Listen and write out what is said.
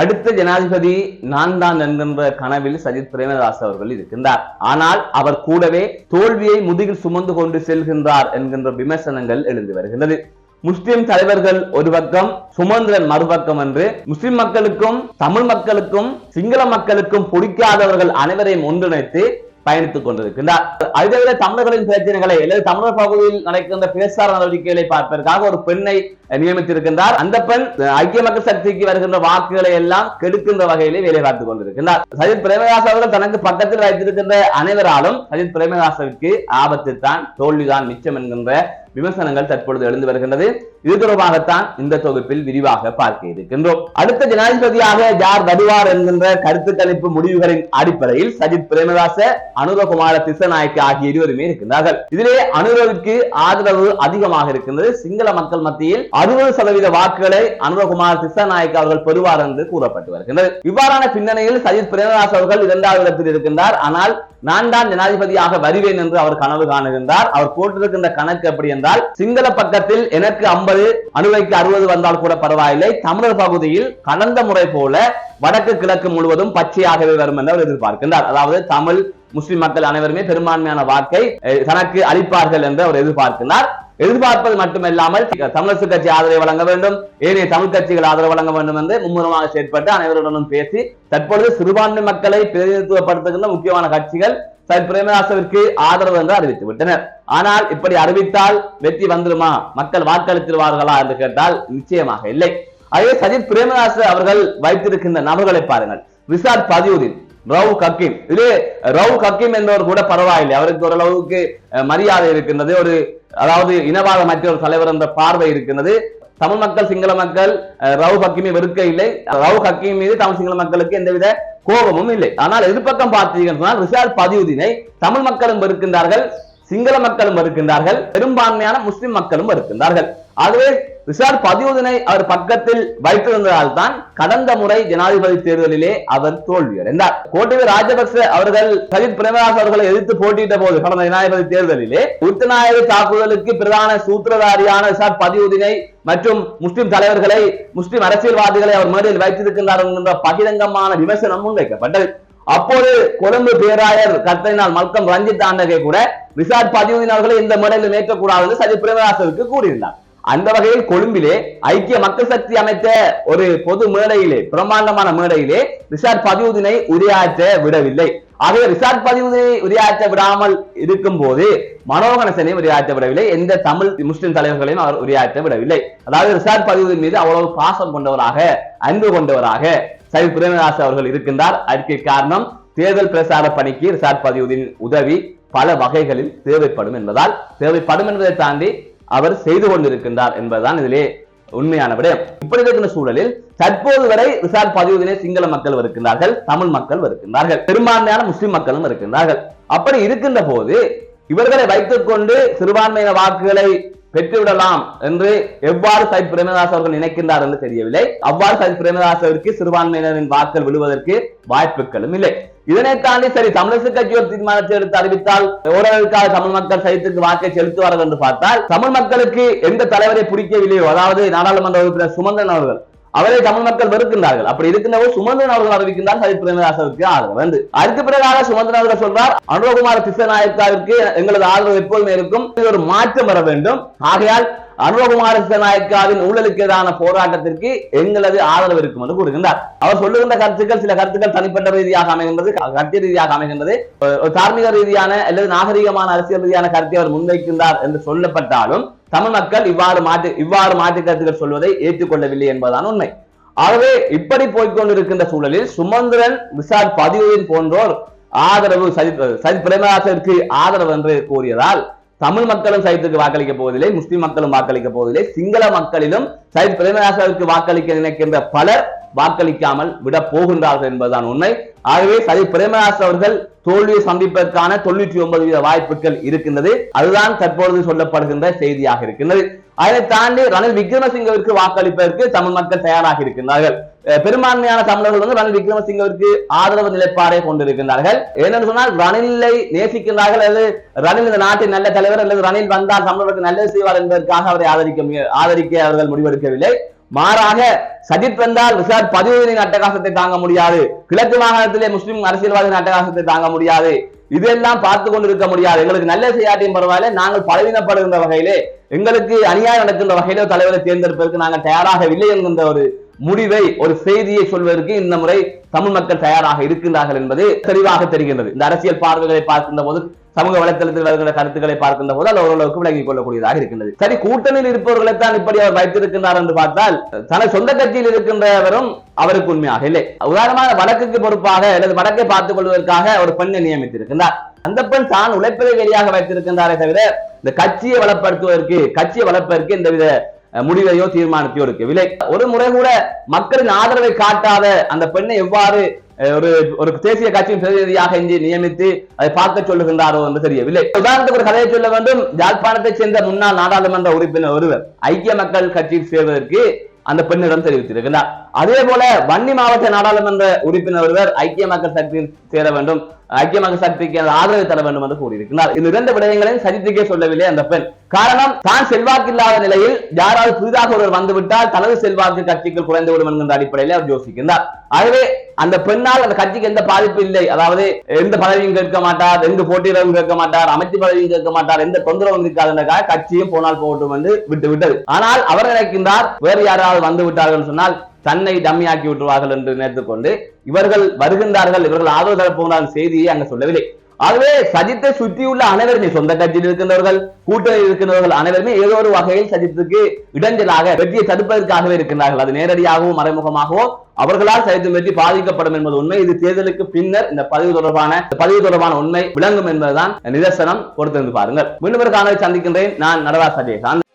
அடுத்த ஜனாதிபதி நான் தான் என்கின்ற கனவில் சஜித் பிரேமதாஸ் அவர்கள் இருக்கின்றார். ஆனால் அவர் கூடவே தோல்வியை முதுகில் சுமந்து கொண்டு செல்கின்றார் என்கின்ற விமர்சனங்கள் எழுந்து வருகின்றது. முஸ்லிம் தலைவர்கள் ஒரு பக்கம் சுமந்திரன் மறுபக்கம் என்று முஸ்லிம் மக்களுக்கும் தமிழ் மக்களுக்கும் சிங்கள மக்களுக்கும் பிடிக்காதவர்கள் அனைவரையும் ஒன்றிணைத்து பயணித்துக் கொண்டிருக்கின்றார். அதே தமிழர்களின் பிரச்சனைகளை அல்லது தமிழர் பகுதியில் நடக்கின்ற பேசார் நடவடிக்கைகளை பார்ப்பதற்காக ஒரு பெண்ணை நியமித்திருக்கின்றார். அந்த பெண் ஐக்கிய மக்கள் சக்திக்கு வருகின்ற வாக்குகளை எல்லாம் கெடுக்கின்ற வகையிலே வேலை பார்த்துக் கொண்டிருக்கின்றார். சஜித் பிரேமதாஸ் அவர்கள் தனக்கு பக்கத்தில் வைத்திருக்கின்ற அனைவராலும் சஜித் பிரேமதாசவிற்கு ஆபத்து தான் தோல்விதான் மிச்சம் என்கின்ற விமர்சனங்கள் தற்பொழுது எழுந்து வருகின்றது. இது தொடர்பாகத்தான் இந்த தொகுப்பில் விரிவாக பார்க்க இருக்கின்றோம். அடுத்த ஜனாதிபதியாக யார் வருவார் என்கின்ற கருத்து கணிப்பு முடிவுகளின் அடிப்படையில் சஜித் பிரேமதாச அனுரகுமார திசநாயக்கு ஆகிய இருவருமே இருக்கின்றார்கள். இதிலே அனுரவிற்கு ஆதரவு அதிகமாக இருக்கின்றது. சிங்கள மக்கள் மத்தியில் அறுபது சதவீத வாக்குகளை அனுரகுமார் திசாநாயக் அவர்கள் பெறுவார் என்று கூறப்பட்டு வருகின்றது. இவ்வாறான பின்னணியில் சஜித் பிரேமதாஸ் அவர்கள் இரண்டாவது இடத்தில் இருக்கின்றார். ஆனால் நான் தான் ஜனாதிபதியாக வருவேன் என்று அவர் கனவு காணுகின்றார். அவர் போட்டிருக்கின்ற கணக்கு எப்படி என்றால் சிங்கள பக்கத்தில் எனக்கு ஐம்பது அணுவைக்கு அறுபது வந்தால் கூட பரவாயில்லை. தமிழர் பகுதியில் கடந்த முறை போல வடக்கு கிழக்கு முழுவதும் பச்சையாகவே வரும் என்று அவர் எதிர்பார்க்கின்றார். அதாவது தமிழ் முஸ்லிம் மக்கள் அனைவருமே பெரும்பான்மையான வாக்கை தனக்கு அளிப்பார்கள் என்று அவர் எதிர்பார்க்கின்றார். எதிர்பார்ப்பது மட்டுமல்லாமல் தமிழரசு கட்சி ஆதரவை வழங்க வேண்டும். ஏனைய தமிழ் கட்சிகள் ஆதரவு வழங்க வேண்டும் என்று மும்முரமாக செயற்பட்டு அனைவருடனும் பேசி தற்பொழுது சிறுபான்மை மக்களை பிரதிநிதித்துவப்படுத்துகின்ற முக்கியமான கட்சிகள் சைத் பிரேமதாசவிற்கு ஆதரவு என்று அறிவித்து விட்டனர். ஆனால் இப்படி அறிவித்தால் வெற்றி வந்துருமா மக்கள் வாக்களித்திருவார்களா என்று கேட்டால் நிச்சயமாக இல்லை. அதே சஜித் பிரேமதாச அவர்கள் வைத்திருக்கின்ற நபர்களை பாருங்கள். விசாத் பதியுதீன். ரவு ஹக்கீம் இது ரவு ஹக்கீம் என்பவர் கூட பரவாயில்லை. அவருக்கு ஓரளவுக்கு மரியாதை இருக்கின்றது. ஒரு அதாவது இனவாத மற்ற ஒரு தலைவர் என்ற பார்வை இருக்கின்றது. தமிழ் மக்கள் சிங்கள மக்கள் ரவு ஹக்கீமை வெறுக்க இல்லை. ரவு ஹக்கீம் மீது தமிழ் சிங்கள மக்களுக்கு எந்தவித கோபமும் இல்லை. ஆனால் எதிர்பக்கம் பார்த்தீங்கன்னு சொன்னால் ரிசார்ட் பதியுதீனை தமிழ் மக்களும் வெறுக்கின்றார்கள் சிங்கள மக்களும் வருகின்றார்கள் பெரும்பான்மையான முஸ்லிம் மக்களும் வருகின்றார்கள் ஆகவே ரிஷாட் பதிவுதனை அவர் பக்கத்தில் வைத்திருந்ததால் தான் கடந்த முறை ஜனாதிபதி தேர்தலிலே அவர் தோல்வியடைந்தார். கோட்டவி ராஜபக்ச அவர்கள் சஜித் பிரேமதாஸ் அவர்களை எதிர்த்து போட்டியிட்ட போது கடந்த ஜனாதிபதி தேர்தலிலே உத்தநாயக தாக்குதலுக்கு பிரதான சூத்திரதாரியான ரிஷாட் பதிவுதினை மற்றும் முஸ்லிம் தலைவர்களை முஸ்லிம் அரசியல்வாதிகளை அவர் மேடையில் வைத்திருக்கின்றார் என்கின்ற பகிரங்கமான விமர்சனம் முன்வைக்கப்பட்டது. அப்போது கொழும்பு பேராயர் கத்தரினால் மல்கம் ரஞ்சித் ஆண்டகை கூட ரிசார்ட் பதிவுதீன் அவர்களை இந்த முறையில் மேற்கக்கூடாது என்று சஜித் பிரேமதாசருக்கு கூறியிருந்தார். அந்த வகையில் கொழும்பிலே ஐக்கிய மக்கள் சக்தி அமைத்த ஒரு பொது மேடையிலே பிரம்மாண்டமான மேடையிலே ரிசார்ட் பதிவுதினை உரையாற்ற விடவில்லை. ஆகவே ரிசார்ட் பதிவுதினை உரையாற்ற விடாமல் இருக்கும் போது மனோகணசனை உரையாற்ற விடவில்லை. எந்த தமிழ் முஸ்லிம் தலைவர்களையும் அவர் உரையாற்ற விடவில்லை. அதாவது ரிசார்ட் பதிவுதின் மீது அவ்வளவு பாசம் கொண்டவராக அன்பு கொண்டவராக சைவ் பிரேமதாஸ் அவர்கள் இருக்கின்றார். அதற்கு காரணம் தேர்தல் பிரசார பணிக்கு ரிசார்ட் பதிவுதின் உதவி பல வகைகளில் தேவைப்படும் என்பதால் தேவைப்படும் என்பதை தாண்டி அவர் செய்து கொண்டிருக்கின்றார் என்பதுதான் இதிலே உண்மையான விடயம். இப்படி இருக்கிற சூழலில் தற்போது வரை ரிசார்ட் பதிவுதினை சிங்கள மக்கள் இருக்கின்றார்கள் தமிழ் மக்கள் இருக்கின்றார்கள் பெரும்பான்மையான முஸ்லிம் மக்களும் இருக்கின்றார்கள் அப்படி இருக்கின்ற போது இவர்களை வைத்துக் கொண்டு சிறுபான்மையின வாக்குகளை பெற்றுவிடலாம் என்று எவ்வாறு சைத் பிரேமதாஸ் அவர்கள் நினைக்கின்றார் என்று தெரியவில்லை. அவ்வாறு சைத் பிரேமதாசவிற்கு சிறுபான்மையினரின் வாக்கள் விழுவதற்கு வாய்ப்புகளும் இல்லை. இதனை தாண்டி சரி தமிழரசு கட்சி ஒரு தீர்மானத்தை எடுத்து அறிவித்தால் ஓரளவுக்காக தமிழ் மக்கள் சைத்துக்கு வாக்கை செலுத்துவார்கள் என்று பார்த்தால் தமிழ் மக்களுக்கு எந்த தலைவரை பிடிக்கவில்லையோ அதாவது நாடாளுமன்ற உறுப்பினர் சுமந்திரன் அவர்கள் அவரை தமிழ் மக்கள் வெறுக்கின்றார்கள். அப்படி இருக்கின்றவோ சுமந்திரன் அவர்கள் அறிவிக்கின்றார் சஜித் பிரேமதாசருக்கு ஆதரவு. வந்து அதுக்கு பிறகாக சுமந்திரன் அவர்கள் சொல்றார் அனுரகுமார் திசநாயக்காவிற்கு எங்களது ஆதரவு எப்போதுமே இருக்கும் இது ஒரு மாற்றம் வர வேண்டும். ஆகையால் அனுரகுமார நாயக்காவின் ஊழலுக்கு எதிரான போராட்டத்திற்கு எங்களது ஆதரவு இருக்கும் என்று கூறுகின்றார். அவர் சொல்லுகின்ற கருத்துக்கள் சில கருத்துக்கள் தனிப்பட்ட ரீதியாக அமைகின்றது கட்சி ரீதியாக அமைகின்றது. தார்மீக ரீதியான அல்லது நாகரிகமான அரசியல் ரீதியான கருத்தை அவர் முன்வைக்கின்றார் என்று சொல்லப்பட்டாலும் தமிழ் மக்கள் இவ்வாறு மாற்று இவ்வாறு மாற்று கருத்துக்கள் சொல்வதை ஏற்றுக்கொள்ளவில்லை என்பதுதான் உண்மை. ஆகவே இப்படி போய்கொண்டிருக்கின்ற சூழலில் சுமந்திரன் விசாட் பதிவுவின் போன்றோர் ஆதரவு சஜித் சஜித் பிரேமதாசருக்கு ஆதரவு என்று கூறியதால் தமிழ் மக்களும் சைத்துக்கு வாக்களிக்க போவதில்லை முஸ்லிம் மக்களும் வாக்களிக்க போவதில்லை. சிங்கள மக்களிலும் சைத் பிரேமதாசருக்கு வாக்களிக்க நினைக்கின்ற பலர் வாக்களிக்காமல் விட போகின்றார்கள் என்பதுதான் உண்மை. ஆகவே சஜித் பிரேமதாஸ் அவர்கள் தோல்வியை சந்திப்பதற்கான தொண்ணூற்றி ஒன்பது வீத வாய்ப்புகள் இருக்கின்றது. அதுதான் தற்பொழுது சொல்லப்படுகின்ற செய்தியாக இருக்கின்றது. அதை தாண்டி ரணில் விக்ரமசிங்கவிற்கு வாக்களிப்பதற்கு தமிழ் மக்கள் தயாராக இருக்கின்றார்கள். பெரும்பான்மையான தமிழர்கள் வந்து ரணில் விக்ரமசிங்கவிற்கு ஆதரவு நிலைப்பாடை கொண்டிருக்கின்றார்கள். ஏனென்று சொன்னால் ரணிலை நேசிக்கின்றார்கள் அல்லது ரணில் இந்த நாட்டின் நல்ல தலைவர் அல்லது ரணில் வந்தால் தமிழர்களுக்கு நல்லது செய்வார் என்பதற்காக அவரை ஆதரிக்க ஆதரிக்க அவர்கள் முடிவெடுக்கவில்லை. மாறாக சஜித் வந்தால் ரிஷாத் பதிவுகளின் அட்டகாசத்தை தாங்க முடியாது. கிழக்கு மாகாணத்திலே முஸ்லிம் அரசியல்வாதிகளின் அட்டகாசத்தை தாங்க முடியாது. இதெல்லாம் பார்த்து கொண்டிருக்க முடியாது. எங்களுக்கு நல்ல செய்யாட்டியும் பரவாயில்ல. நாங்கள் பலவீனப்படுகின்ற வகையிலே எங்களுக்கு அநியாயம் நடக்கின்ற வகையிலே தலைவரை தேர்ந்தெடுப்பதற்கு நாங்கள் தயாராகவில்லை என்கின்ற ஒரு முடிவை ஒரு செய்தியை சொல்வதற்கு இந்த முறை தமிழ் மக்கள் தயாராக இருக்கின்றார்கள் என்பது தெளிவாக தெரிகின்றது. இந்த அரசியல் பார்வைகளை பார்க்கின்ற போது சமூக வலைத்தளத்தில் வருகிற கருத்துக்களை பார்க்கின்ற போது அது ஓரளவுக்கு விளங்கிக் கொள்ளக்கூடியதாக இருக்கின்றது. சரி கூட்டணியில் இருப்பவர்களை தான் இப்படி அவர் வைத்திருக்கின்றார் என்று பார்த்தால் தனது சொந்த கட்சியில் இருக்கின்றவரும் அவருக்கு உண்மையாக இல்லை. உதாரணமாக வடக்குக்கு பொறுப்பாக அல்லது வடக்கை பார்த்துக் கொள்வதற்காக ஒரு பெண்ணை நியமித்திருக்கின்றார். அந்த பெண் தான் உழைப்பதை வெளியாக வைத்திருக்கின்றாரே தவிர இந்த கட்சியை வளப்படுத்துவதற்கு கட்சியை வளர்ப்பதற்கு இந்த வித முடிவையோ தீர்மானத்தையோ எடுக்கவில்லை. ஒரு முறை கூட மக்களின் ஆதரவை காட்டாத அந்த பெண்ணை எவ்வாறு ஒரு ஒரு தேசிய கட்சியின் பிரதிநிதியாக இன்று நியமித்து அதை பார்க்க சொல்லுகின்றாரோ என்று தெரியவில்லை. உதாரணத்துக்கு ஒரு கதையை சொல்ல வேண்டும். யாழ்ப்பாணத்தைச் சேர்ந்த முன்னாள் நாடாளுமன்ற உறுப்பினர் ஒருவர் ஐக்கிய மக்கள் கட்சியில் சேர்வதற்கு அந்த பெண்ணிடம் தெரிவித்திருக்கிறார். அதே போல வன்னி மாவட்ட நாடாளுமன்ற உறுப்பினர் ஒருவர் ஐக்கிய மக்கள் சக்தியில் சேர வேண்டும். ஐக்கிய மக்கள் சக்திக்கு ஆதரவு தர வேண்டும் என்று கூறியிருக்கிறார். இந்த இரண்டு விடயங்களையும் சஜித்துக்கே சொல்லவில்லை அந்த பெண். காரணம் தான் செல்வாக்கு இல்லாத நிலையில் யாராவது புதிதாக ஒருவர் வந்துவிட்டால் தனது செல்வாக்கு கட்சிக்குள் குறைந்துவிடும் என்கின்ற அடிப்படையில் அவர் யோசிக்கின்றார். ஆகவே அந்த பெண்ணால் அந்த கட்சிக்கு எந்த பாதிப்பு இல்லை. அதாவது எந்த பதவியும் கேட்க மாட்டார் எந்த போட்டியிடவும் கேட்க மாட்டார் அமைச்சு பதவியும் கேட்க மாட்டார் எந்த தொந்தரவும் இருக்காதுன்றக்காக கட்சியும் போனால் போகட்டும் என்று விட்டு விட்டது. ஆனால் அவர் நினைக்கின்றார் வேறு யாராவது வந்து விட்டார்கள் சொன்னால் தன்னை டம்மியாக்கி விட்டுருவார்கள் என்று நினைத்துக் கொண்டு இவர்கள் வருகின்றார்கள் இவர்கள் ஆதரவு தரப்போகிறார் செய்தியை அங்கு சொல்லவில்லை. ஆகவே சஜித்தை சுற்றியுள்ள அனைவருமே சொந்த கட்சியில் இருக்கின்றவர்கள் கூட்டணி இருக்கின்றவர்கள் அனைவருமே ஏதோ ஒரு வகையில் சஜித்துக்கு இடைஞ்சலாக வெற்றியை தடுப்பதற்காகவே இருக்கின்றார்கள். அது நேரடியாகவோ மறைமுகமாகவோ அவர்களால் சஜித்தின் வெற்றி பாதிக்கப்படும் என்பது உண்மை. இது தேர்தலுக்கு பின்னர் இந்த பதிவு தொடர்பான பதிவு தொடர்பான உண்மை விளங்கும் என்பதுதான் நிதர்சனம். பொறுத்திருந்து பாருங்கள். மீண்டும் ஒரு காணொலி சந்திக்கின்றேன். நான் நடராஜ் சஜயகாந்த்